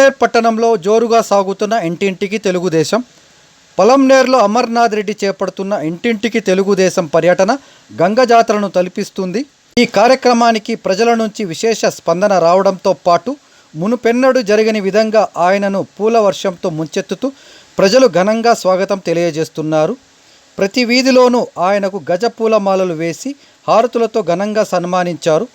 పొలంనేర్ పట్టణంలో జోరుగా సాగుతున్న ఇంటింటికి తెలుగుదేశం పొలంనేర్లో అమర్నాథ్ రెడ్డి చేపడుతున్న ఇంటింటికి తెలుగుదేశం పర్యటన గంగ జాతరను తలపిస్తుంది. ఈ కార్యక్రమానికి ప్రజల నుంచి విశేష స్పందన రావడంతో పాటు మునుపెన్నడు జరగని విధంగా ఆయనను పూల వర్షంతో ముంచెత్తుతూ ప్రజలు ఘనంగా స్వాగతం తెలియజేస్తున్నారు. ప్రతి వీధిలోనూ ఆయనకు గజ పూలమాలలు వేసి హారతులతో ఘనంగా సన్మానించారు.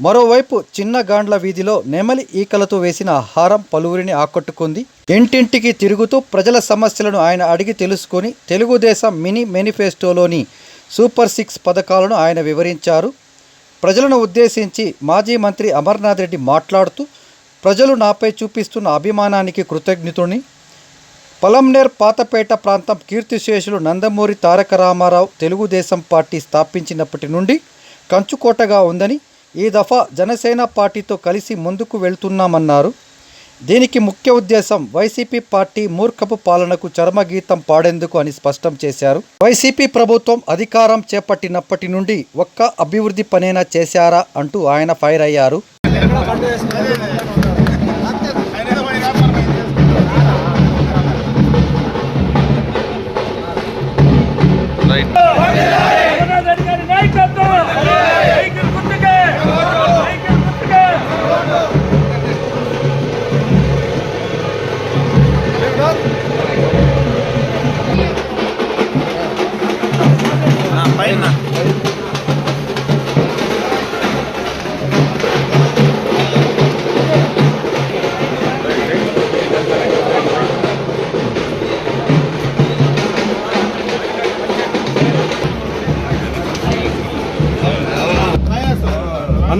మరోవైపు చిన్న గాండ్ల వీధిలో నెమలి ఈకలతో వేసిన హారం పలువురిని ఆకట్టుకుంది. ఇంటింటికి తిరుగుతూ ప్రజల సమస్యలను ఆయన అడిగి తెలుసుకొని తెలుగుదేశం మినీ మేనిఫెస్టోలోని సూపర్ సిక్స్ పథకాలను ఆయన వివరించారు. ప్రజలను ఉద్దేశించి మాజీ మంత్రి అమర్నాథ్ రెడ్డి మాట్లాడుతూ ప్రజలు నాపై చూపిస్తున్న అభిమానానికి కృతజ్ఞతుని. పొలంనేర్ పాతపేట ప్రాంతం కీర్తిశేషులు నందమూరి తారక రామారావు తెలుగుదేశం పార్టీ స్థాపించినప్పటి నుండి కంచుకోటగా ఉందని ఈ దఫా జనసేన పార్టీతో కలిసి ముందుకు వెళ్తున్నామన్నారు. దీనికి ముఖ్య ఉద్దేశం వైసీపీ పార్టీ మూర్ఖపు పాలనకు చర్మగీతం పాడేందుకు అని స్పష్టం చేశారు. వైసీపీ ప్రభుత్వం అధికారం చేపట్టినప్పటి నుండి ఒక్క అభివృద్ధి పనైనా చేశారా అంటూ ఆయన ఫైర్ అయ్యారు. రైట్.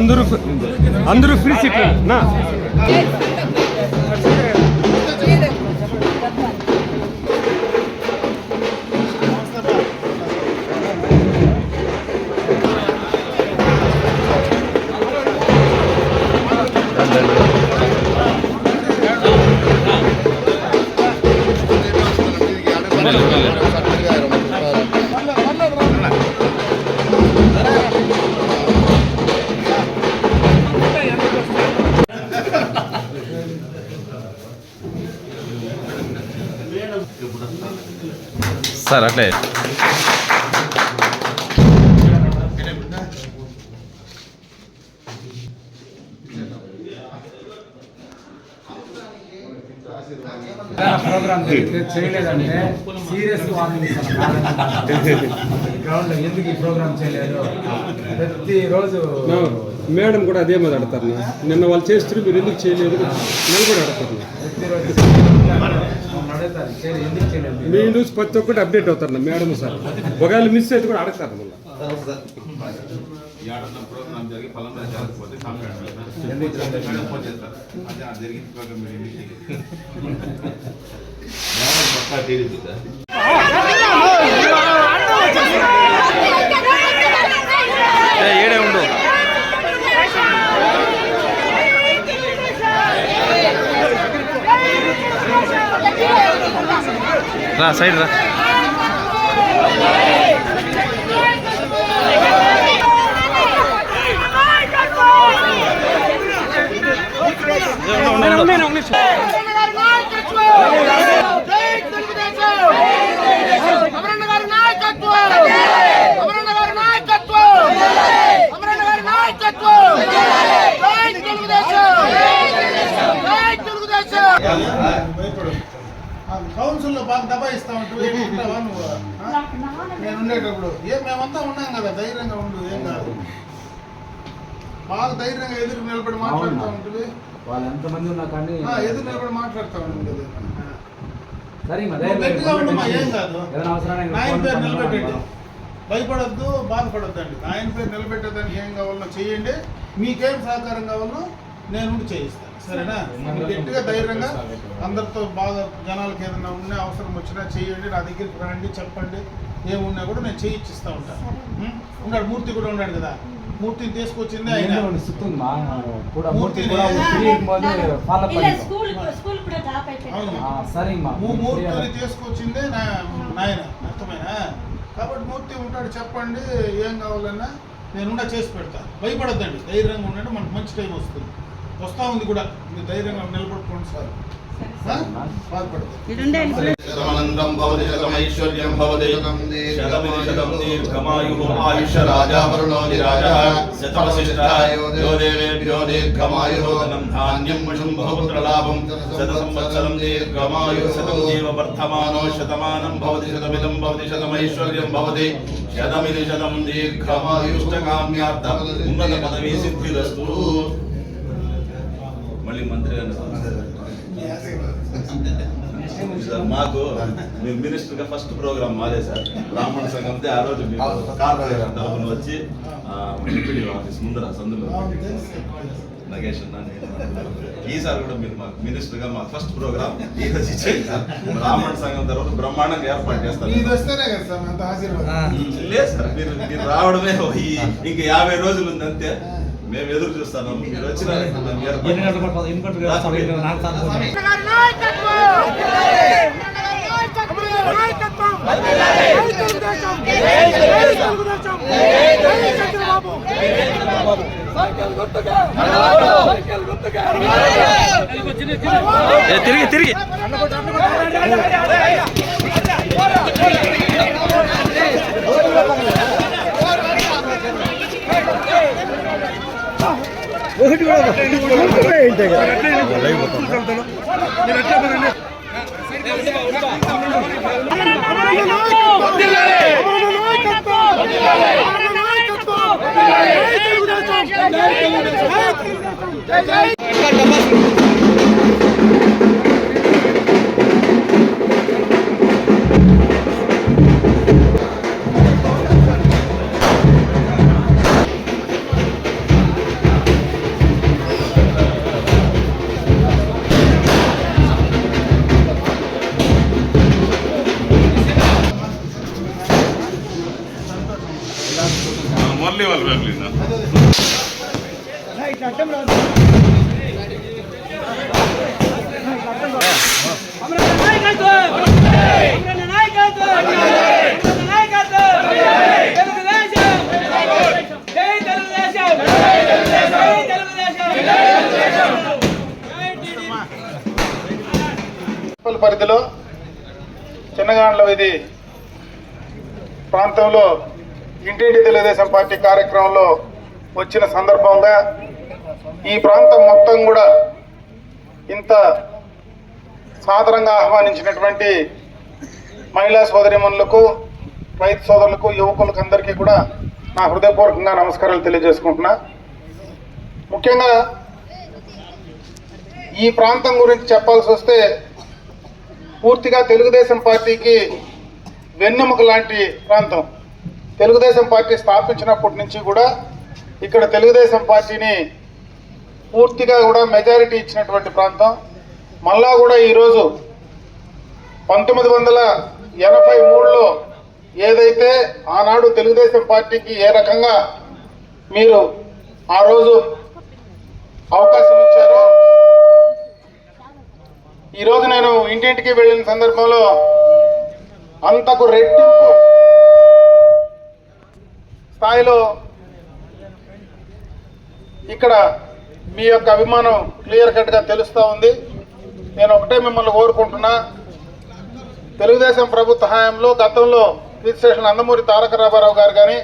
అందరూ అందరూ ఫ్రీ సీట్లు. నా. సార్ అట్లే ప్రోగ్రామ్ చేయలేదంటే సీరియస్ వార్నింగ్ గ్రౌండ్లో ఎందుకు ఈ ప్రోగ్రామ్ చేయలేదు ప్రతిరోజు మేడం కూడా అదే మీద నా. నిన్న వాళ్ళు చేస్తారు మీరు ఎందుకు చేయలేదు నేను కూడా. ప్రతిరోజు మమ్మల్ని అడుగుతారు చేయలేదు ఎందుకు చేయలేదు మీ న్యూస్ ప్రతి ఒక్కటి అప్డేట్ అవుతారు మేడం సార్ ఒకవేళ మిస్ అయితే కూడా అడగతారు మళ్ళీ program రా సైడ్ రా అమరన్న ధైర్యంగా ఉండు ఏం కాదు. బాగా ధైర్యంగా ఎదురు నిలబడి మాట్లాడుతూ ఉంటుంది వాళ్ళు ఎంతమంది ఉన్నా కానీ ఎదురు నిలబడి మాట్లాడుతూ ఉంటుంది సరే అవసరానికి నాయన పేరు నిలబెట్టండి. భయపడొద్దు నాయన పేరు నిలబెట్టేదానికి ఏం కావాలో చేయండి. మీకేం సహకారం కావాలో నేను చేయిస్తాను. సరేనా? గట్టిగా ధైర్యంగా అందరితో బాగా జనాలకు ఏదైనా ఉన్నా అవసరం వచ్చినా చేయండి. నా దగ్గరికి రండి చెప్పండి. ఏమున్నా కూడా నేను చేయిచ్చిస్తూ ఉంటాను ఉన్నాడు మూర్తి కూడా ఉన్నాడు కదా. మూర్తిని తీసుకొచ్చింది ఆయన. మూర్తిని. తీసుకొచ్చిందే నాయన. అర్థమైనా కాబట్టి మూర్తి ఉంటాడు చెప్పండి ఏం కావాలన్నా నేను ఉండ చేసి పెడతాను భయపడద్దండి. ధైర్యంగా ఉండండి మనకు మంచి టైం వస్తుంది. వస్తూ ఉంది కూడా. మీరు ధైర్యంగా నిలబడుకోండి సార్. ఆ? భవతి శతమైశ్వర్యం భవతి. శతమిది శతం దీర్ఘమాయుః ఆయుష్య రాజావరుణోది రాజः. శతవశిష్టాయో దేవేభ్యో దీర్ఘమాయుః ధాన్యం వశం బహుపుత్రలాభం శత సంవత్సరం శతం జీవ వర్ధమానో శతమానం భవతి శతమిదం భవతి శతమైశ్వర్యం భవతి. శతమిది శతం ఉన్నత పదవీ సిద్ధిరస్తు. మళ్ళీ మంత్రి గారు. సార్ మాకు మేము మినిస్టర్గా ఫస్ట్ ప్రోగ్రామ్ మాదే సార్. బ్రాహ్మణ సంఘంతో ఆ రోజు మీరు తరఫున వచ్చి ఎంపీడీ ఆఫీస్ ముందర సందులో నగేష్ అన్న నేను ఈసారి కూడా మీరు మాకు మినిస్టర్గా మా ఫస్ట్ ప్రోగ్రామ్ ఈ రోజు ఇచ్చేయండి సార్. బ్రాహ్మణ సంఘం తరఫున బ్రహ్మాండంగా ఏర్పాటు చేస్తారు. వస్తేనే కదా సార్ అంత ఆశీర్వాదం. లేదు సార్ మీరు మీరు రావడమే ఇంక యాభై రోజులు ఉంది అంతే మేము ఎదురు చూస్తాను. మీరు వచ్చిన ఎన్ని గంటలు పడుతుంది ఎన్ని గంటలు చేస్తారు? ఎన్ని గంటలు? నాకు సార్ ఫోన్ చేయండి. గారి నాయకత్వం నాయకత్వం జై జై పరిధిలో చిన్నగాండ్ల వీధి ప్రాంతంలో ఇంటింటి తెలుగుదేశం పార్టీ కార్యక్రమంలో వచ్చిన సందర్భంగా ఈ ప్రాంతం మొత్తం కూడా ఇంత సాదరంగా ఆహ్వానించినటువంటి మహిళా సోదరిమణులకు రైతు సోదరులకు యువకులకు అందరికీ కూడా నా హృదయపూర్వకంగా నమస్కారాలు తెలియజేసుకుంటున్నా. ముఖ్యంగా ఈ ప్రాంతం గురించి చెప్పాల్సి వస్తే పూర్తిగా తెలుగుదేశం పార్టీకి వెన్నెముక లాంటి ప్రాంతం. తెలుగుదేశం పార్టీ స్థాపించినప్పటి నుంచి కూడా ఇక్కడ తెలుగుదేశం పార్టీని పూర్తిగా కూడా మెజారిటీ ఇచ్చినటువంటి ప్రాంతం. మళ్ళా కూడా ఈరోజు పంతొమ్మిది వందల ఎనభై మూడులో ఏదైతే ఆనాడు తెలుగుదేశం పార్టీకి ఏ రకంగా మీరు ఆ రోజు అవకాశం ఇచ్చారో ఈరోజు నేను ఇంటింటికి వెళ్ళిన సందర్భంలో అంతకు రెట్టింపు స్థాయిలో ఇక్కడ మీ యొక్క అభిమానం క్లియర్ కట్గా తెలుస్తూ ఉంది. నేను ఒకటే మిమ్మల్ని కోరుకుంటున్నా. తెలుగుదేశం ప్రభుత్వ హయాంలో గతంలో రిజిస్ట్రేషన్ నందమూరి తారక రామారావు గారు కానీ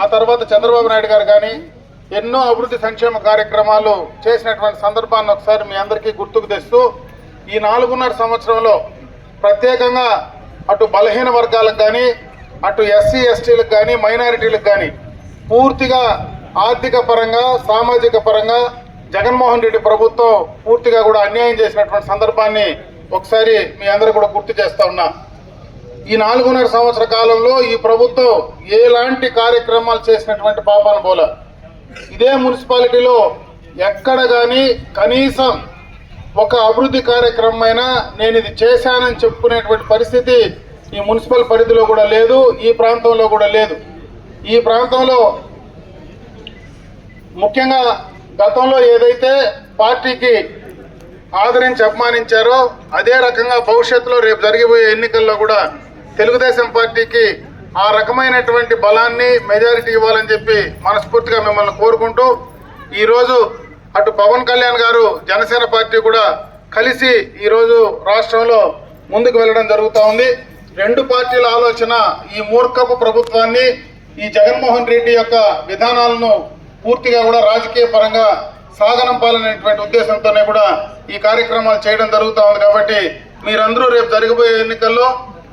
ఆ తర్వాత చంద్రబాబు నాయుడు గారు కానీ ఎన్నో అభివృద్ధి సంక్షేమ కార్యక్రమాలు చేసినటువంటి సందర్భాన్ని ఒకసారి మీ అందరికీ గుర్తుకు తెస్తూ ఈ నాలుగున్నర సంవత్సరంలో ప్రత్యేకంగా అటు బలహీన వర్గాలకు కానీ అటు ఎస్సీ ఎస్టీలకు కానీ మైనారిటీలకు కానీ పూర్తిగా ఆర్థిక పరంగా సామాజిక పరంగా జగన్మోహన్ రెడ్డి ప్రభుత్వం పూర్తిగా కూడా అన్యాయం చేసినటువంటి సందర్భాన్ని ఒకసారి మీ అందరూ కూడా గుర్తు చేస్తా ఉన్నా. ఈ నాలుగున్నర సంవత్సర కాలంలో ఈ ప్రభుత్వం ఎలాంటి కార్యక్రమాలు చేసినటువంటి పాపాన బోల. ఇదే మున్సిపాలిటీలో ఎక్కడ కానీ కనీసం ఒక అభివృద్ధి కార్యక్రమం నేను ఇది చేశానని చెప్పుకునేటువంటి పరిస్థితి ఈ మున్సిపల్ పరిధిలో కూడా లేదు ఈ ప్రాంతంలో కూడా లేదు. ఈ ప్రాంతంలో ముఖ్యంగా గతంలో ఏదైతే పార్టీకి ఆదరించి అపమానించారో అదే రకంగా భవిష్యత్తులో రేపు జరిగిపోయే ఎన్నికల్లో కూడా తెలుగుదేశం పార్టీకి ఆ రకమైనటువంటి బలాన్ని మెజారిటీ ఇవ్వాలని చెప్పి మనస్ఫూర్తిగా మిమ్మల్ని కోరుకుంటూ ఈరోజు అటు పవన్ కళ్యాణ్ గారు జనసేన పార్టీ కూడా కలిసి ఈరోజు రాష్ట్రంలో ముందుకు వెళ్ళడం జరుగుతూ ఉంది. రెండు పార్టీల ఆలోచన ఈ మూర్ఖపు ప్రభుత్వాన్ని ఈ జగన్మోహన్ రెడ్డి యొక్క విధానాలను పూర్తిగా కూడా రాజకీయ పరంగా సాగనంపాలనేటువంటి ఉద్దేశంతోనే కూడా ఈ కార్యక్రమాలు చేయడం జరుగుతూ ఉంది కాబట్టి మీరందరూ రేపు జరగబోయే ఎన్నికల్లో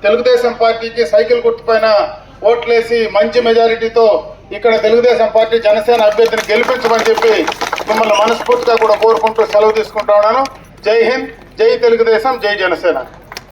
తెలుగుదేశం పార్టీకి సైకిల్ గుర్తుపైన ఓట్లేసి మంచి మెజారిటీతో ఇక్కడ తెలుగుదేశం పార్టీ జనసేన అభ్యర్థిని గెలిపించమని చెప్పి మిమ్మల్ని మనస్ఫూర్తిగా కూడా కోరుకుంటూ సెలవు తీసుకుంటా ఉన్నాను. జై హింద్ జై తెలుగుదేశం జై జనసేన.